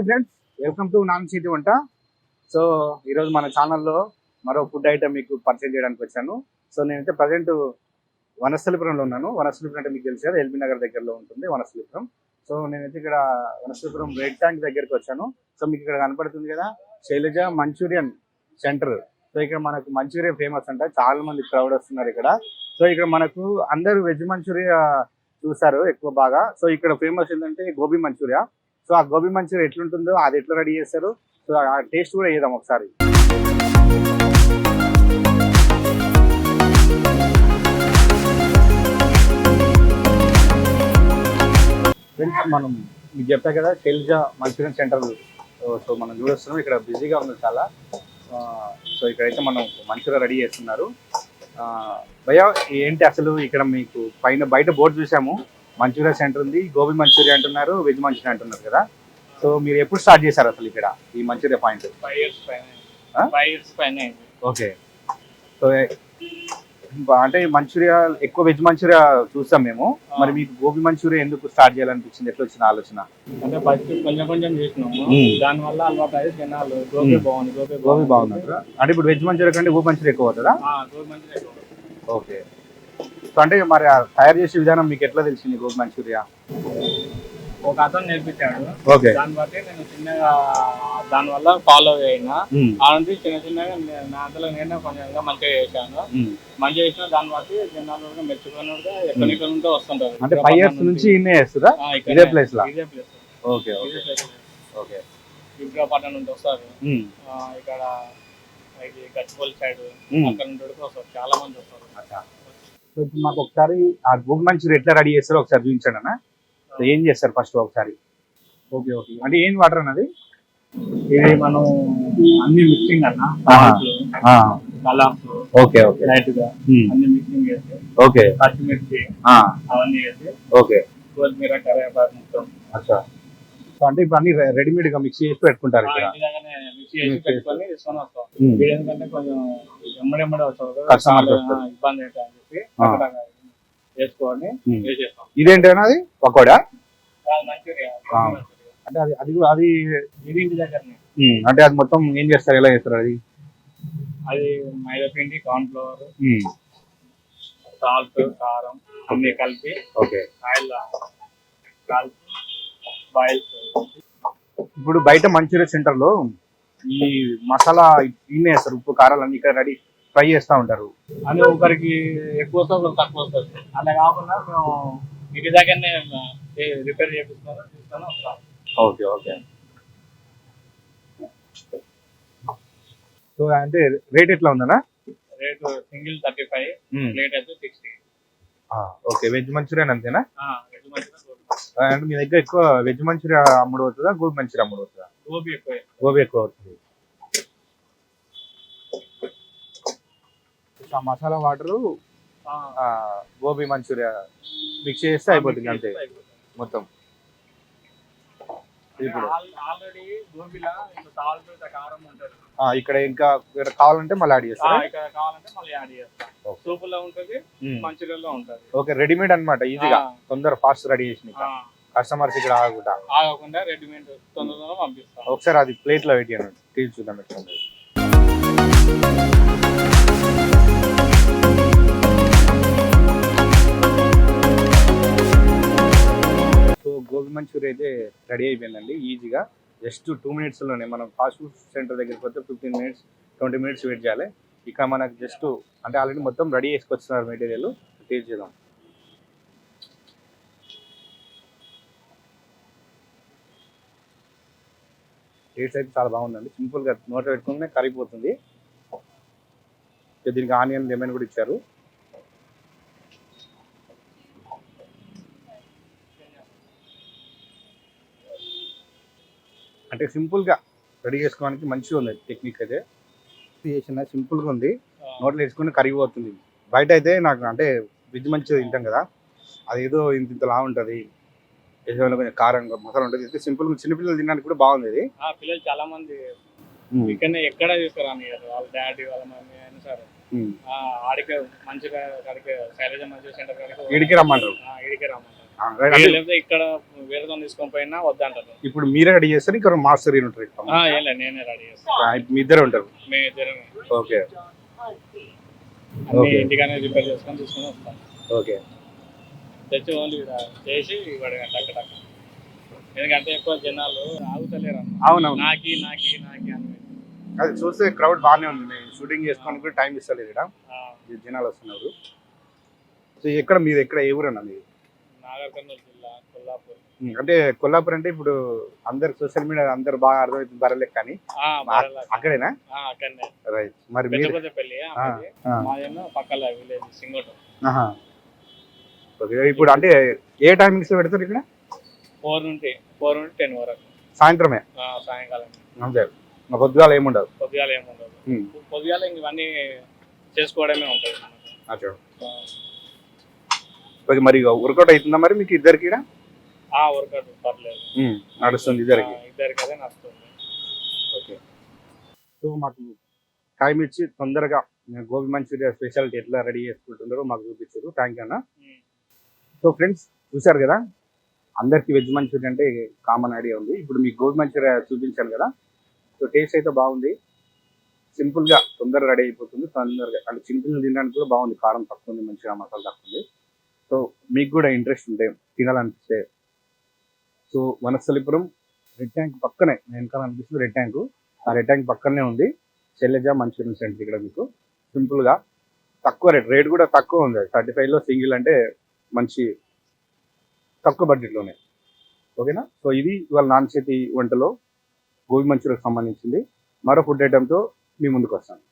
Hi friends welcome to non city వంట. So ఈరోజు మన ఛానల్లో మరో ఫుడ్ ఐటమ్ మీకు పర్చేజ్ చేయడానికి వచ్చాను. సో నేనైతే ప్రజెంట్ వనస్థలిపురంలో ఉన్నాను. వనస్థలిపురం అంటే మీకు తెలుసు కదా ఎల్బీ నగర్ దగ్గరలో ఉంటుంది వనస్థలిపురం. సో నేనైతే ఇక్కడ వనస్థలిపురం రెడ్ ట్యాంక్ దగ్గరికి వచ్చాను. సో మీకు ఇక్కడ కనపడుతుంది కదా శైలజ మంచూరియన్ సెంటర్. సో ఇక్కడ మనకు మంచూరియా ఫేమస్ అంట. చాలా మంది క్రౌడ్ వస్తున్నారు ఇక్కడ. సో ఇక్కడ మనకు అందరూ వెజ్ మంచూరియా చూసారు ఎక్కువ బాగా. సో ఇక్కడ ఫేమస్ ఏంటంటే గోబీ మంచూరియా. సో ఆ గోబీ మంచూరియా ఎట్లుంటుందో అది ఎట్లా రెడీ చేస్తారు? సో ఆ టేస్ట్ కూడా వేద్దాం ఒకసారి. మనం మీకు చెప్పా కదా శైలజ మంచూరియన్ సెంటర్. సో మనం చూడొస్తున్నాం ఇక్కడ బిజీగా ఉంది చాలా. సో ఇక్కడైతే మనం మంచూరియా రెడీ చేస్తున్నారు. భయ భయ్యా ఏంటి అసలు ఇక్కడ మీకు పైన బయట బోర్డు చూసాము. మంచూరియా సెంటర్ ఉంది. గోబీ మంచూరియా అంటున్నారు వెజ్ మంచూరియా అంటున్నారు కదా. సో మీరు ఎప్పుడు స్టార్ట్ చేశారు అసలు ఇక్కడ ఈ మంచూరియా పాయింట్. ఓకే. సో అంటే మంచూరియా ఎక్కువ వెజ్ మంచూరియా చూస్తాం మేము. మరి మీకు గోబీ మంచూరియా ఎందుకు స్టార్ట్ చేయాలనిపించింది? ఎట్లా వచ్చిన ఆలోచన? అంటే ఫస్ట్ కొంచెం కొంచెం చేసినాము. దాని వల్ల అలవాటు అయితే తినాలి గోబీ. బాగుంది గోబీ బాగుంది. అంటే ఇప్పుడు వెజ్ మంచూరియా కంటే గోబీ మంచూరియా ఎక్కువ అవుతుందా? గోబీ ఎక్కువ. ఓకే. సో అంటే మరి తయారు చేసే విధానం మీకు ఎట్లా తెలిసింది గోబీ మంచూరియా? ఒక అతను నేర్పించాడు. ఓకే. దాన్ని బట్టి నేను చిన్నగా దాని వల్ల ఫాలో అయినా. ఆ నుంచి చిన్న చిన్నగా నే- అంతలో నేను కొంచెం మంచిగా చేశాను. మంచిగా చేసిన దాన్ని బట్టి జనాలు మెచ్చుకొని కూడా ఎక్కడెక్కడ ఉంటే వస్తుంటారు. అంటే ఫైవ్ ఇయర్స్ నుంచి ఇన్నే చేస్తుందా. ఇదే లా? ఇదే place okay okay place okay. నుండి వస్తారు. ఇక్కడ గచ్చిబౌలి సైడ్. అక్కడ నుండి వస్తారు. చాలా మంది వస్తారు. సో ఇప్పుడు మాకు ఒకసారి ఆ గోబీ మంచూరియా ఎట్లా రెడీ చేస్తారో ఒకసారి చూపించండి అన్న. సో ఏం చేస్తారు ఫస్ట్ ఒకసారి? ఓకే ఓకే అంటే ఏం వాటర్ అన్నది ఇది మనం అన్ని మిక్సింగ్ అన్న ఓకే ఓకే లైట్గా అన్ని మిక్సింగ్ చేసి ఓకే పచ్చిమిర్చి అవన్నీ వేసి ఓకే కొత్తిమీర కరివేపాకు మొత్తం. అచ్చా. సో అంటే ఇప్పుడు అన్ని రెడీమేడ్గా మిక్స్ చేసి పెట్టుకుంటారు ఇక్కడ. మిక్స్ చేసి Mix పెట్టుకొని తీసుకొని వస్తాం. ఎందుకంటే కొంచెం ఎమ్మడెమ్మడే ఇబ్బంది అని చెప్పి. అక్కడ. వేసేస్తాం ఇదేంటి అన్నది పకోడా? మంచూరియా. అంటే అది అది అది ఇది ఇంటి దగ్గరనే. ఉమ్, అంటే అది మొత్తం ఏం చేస్తారు? ఎలా చేస్తారు అది? అది మైదా పిండి కార్న్ ఫ్లవర్ సాల్ట్ కారం అన్ని కలిపి ఓకే. ఆయిల్ బాయిల్ ఇప్పుడు బయట మంచూరియా సెంటర్లో ఈ మసాలా ఇన్నే వేస్తారు ఉప్పు కారాలు అన్ని ఇక్కడ రెడీ ఫ్రై చేస్తా ఉంటారు. అని ఒకరికి ఎక్కువ వస్తుంది ఒకరికి తక్కువ వస్తుంది అలా కాకుండా మేము ఇంటి దగ్గరనే రిపేర్ చేపిస్తాను వస్తాం. Okay okay. సో అంటే రేట్ ఎట్లా ఉందన్నా? Rate single thirty five um, plate అయితే సిక్స్టీ. ఓకే వెజ్ మంచూరియన్ అంతేనా? అంటే మీ దగ్గర ఎక్కువ వెజ్ మంచూరియా అమ్ముడు అవుతుందా గోబీ మంచూరియా అమ్ముడు అవుతుందా? గోబీ ఎక్కువ గోబీ ఎక్కువ అవుతుంది. ఆ masala water gobi Manchuria mix చేస్తే అయిపోతుంది అంతే. మొత్తం. ఇప్పుడు. ఇక్కడ ఇంకా ఇక్కడ కావాలంటే మళ్ళీ యాడ్ ఆ, చేస్తారా ఇక్కడ కావాలంటే మళ్ళీ యాడ్ చేస్తాం. Okay. సూపులో ఉంటుంది ఓకే రెడీమేడ్ అన్నమాట ఈజీగా. తొందర ఫాస్ట్ రెడీ చేసిన ఆ, కస్టమర్స్ ఇక్కడ ఆగకుండా. ఆగకుండా రెడీమేడ్ తొందరగా పంపిస్తాం. ఒకసారి అది ప్లేట్లో పెట్టి అన్నట్టు తీసి చూద్దాం ఎట్లా ఉంది. సో గోబీ మంచూరియా అయితే రెడీ అయిపోయిందండి ఈజీగా. జస్ట్ టూ మినిట్స్లోనే మనం ఫాస్ట్ ఫుడ్ సెంటర్ దగ్గరికి పోతే fifteen minutes twenty minutes wait చేయాలి. ఇక్కడ మనకు జస్ట్ అంటే ఆల్రెడీ మొత్తం రెడీ చేసుకొస్తున్నారు మెటీరియల్ టేస్ట్ టేస్ట్ అయితే చాలా బాగుందండి. సింపుల్గా నోట పెట్టుకుంటే కరిగిపోతుంది. దీనికి ఆనియన్ లెమన్ కూడా ఇచ్చారు. అంటే సింపుల్గా రెడీ చేసుకోవడానికి మంచిగా ఉంది టెక్నిక్ అయితే. చేసిన సింపుల్గా ఉంది. నోట్లో వేసుకుని కరిగిపోతుంది. బయట అయితే నాకు అంటే వెజ్ మంచిగా తింటాం కదా. అది ఏదో ఇంత ఇంతలా ఉంటుంది. ఏదైనా కొంచెం కారం మసాలా ఉంటుంది. అయితే సింపుల్గా చిన్నపిల్లలు తినడానికి కూడా బాగుంది ఇది ఆ, పిల్లలు చాలా మంది ఇక్కడనే ఎక్కడ తీసుకురాని వాళ్ళ డాడీ వాళ్ళ మమ్మీ అయినా సరే. ఉమ్. ఆ, ఆడికే మంచిగా కడికే శైలజ మంచిగా సెంటర్ కడికే ఈడికి రమ్మంటారు. ఈడికే రమ్మంటారు. ఆ, రైట్. అంటే లేకపోతే ఇక్కడ వేరేతో తీసుకొని పోయినా వద్దంటారు. ఇప్పుడు మీరే రెడీ చేస్తారు ఇక్కడ మాస్టర్ ఈయన ఉంటారు ఇక్కడ. ఆ, ఏం లేదు నేనే రెడీ చేస్తాను ఆ, మీ ఇద్దరే ఉంటారు? మేము ఇద్దరమే. ఓకే. అన్ని. ఇంటికానే రిపేర్ చేసుకొని తీసుకొని వస్తాం. ఓకే. తెచ్చి ఓన్లీ చేసి టక్ టక్. ఎందుకంటే ఎక్కువ జనాలు ఆగుతలేరు అవునవును. నాకి నాకి నాకి అని. అది చూస్తే క్రౌడ్ బాగానే ఉంది. నేను షూటింగ్ చేసుకోవడానికి కూడా టైం ఇస్తలేదు ఇక్కడ జనాలు వస్తున్నారు. సో ఎక్కడ మీరు ఎక్కడ ఏ ఊరన్నా మీరు? నాగర్ కర్నూలు జిల్లా కొల్లాపూర్. అంటే కొల్లాపూర్ అంటే ఇప్పుడు అందరు సోషల్ మీడియా అందరు బాగా అర్థమవుతుంది బరలేదు కానీ. అక్కడేనా? రైట్ మరి పక్కల విలేజ్ సింగోటం. ఇప్పుడు అంటే ఏ టైమింగ్స్లో పెడతారు ఇక్కడ? ఫోర్ నుండి ఫోర్ నుండి టెన్ వరకు. సాయంత్రమే? సాయంకాలం. అంతే. పొద్దుగాల ఏముండదు? పొద్దుగాల ఏముండదు. పొద్దుగాల ఇవన్నీ చేసుకోవడమే ఉంటుంది. అచ్చా. ఓకే మరి వర్కౌట్ అవుతుందా మరి మీకు ఇద్దరికి వర్కౌట్ పర్లేదు. నడుస్తుంది ఇద్దరికి. ఇద్దరికి అదే నడుస్తుంది. ఓకే. సో మాకు టైం ఇచ్చి తొందరగా గోబీ మంచూరియా స్పెషాలిటీ ఎట్లా రెడీ చేసుకుంటున్నారో మాకు చూపించారు. థ్యాంక్ యూ అన్న. సో ఫ్రెండ్స్ చూశారు కదా? అందరికీ వెజ్ మంచూరియా అంటే కామన్ ఐడియా ఉంది. ఇప్పుడు మీకు గోబీ మంచూరియా చూపించాను కదా? సో టేస్ట్ అయితే బాగుంది. సింపుల్గా తొందరగా రెడీ అయిపోతుంది. తొందరగా అంటే సింపుల్గా తినడానికి కూడా బాగుంది. కారం తక్కువ ఉంది మంచిగా మసాలా తక్కువ ఉంది. సో మీకు కూడా ఇంట్రెస్ట్ ఉంటే తినాలనిపిస్తే. సో వనస్థలిపురం రెడ్ ట్యాంక్ పక్కనే వెనకాల అనిపిస్తుంది రెడ్ ట్యాంక్. ఆ రెడ్ ట్యాంక్ పక్కనే ఉంది. శైలజ మంచూరియన్ సెంటర్ ఇక్కడ మీకు. సింపుల్గా తక్కువ రేట్ రేట్ కూడా తక్కువ ఉంది. థర్టీ ఫైవ్లో సింగిల్ అంటే మంచి తక్కువ బడ్జెట్లోనే. ఓకేనా? సో ఇది ఇవాళ నాన్ చేతి వంటలో గోబీ మంచూరియాకి సంబంధించింది. మరో ఫుడ్ ఐటెంతో మీ ముందుకు వస్తాను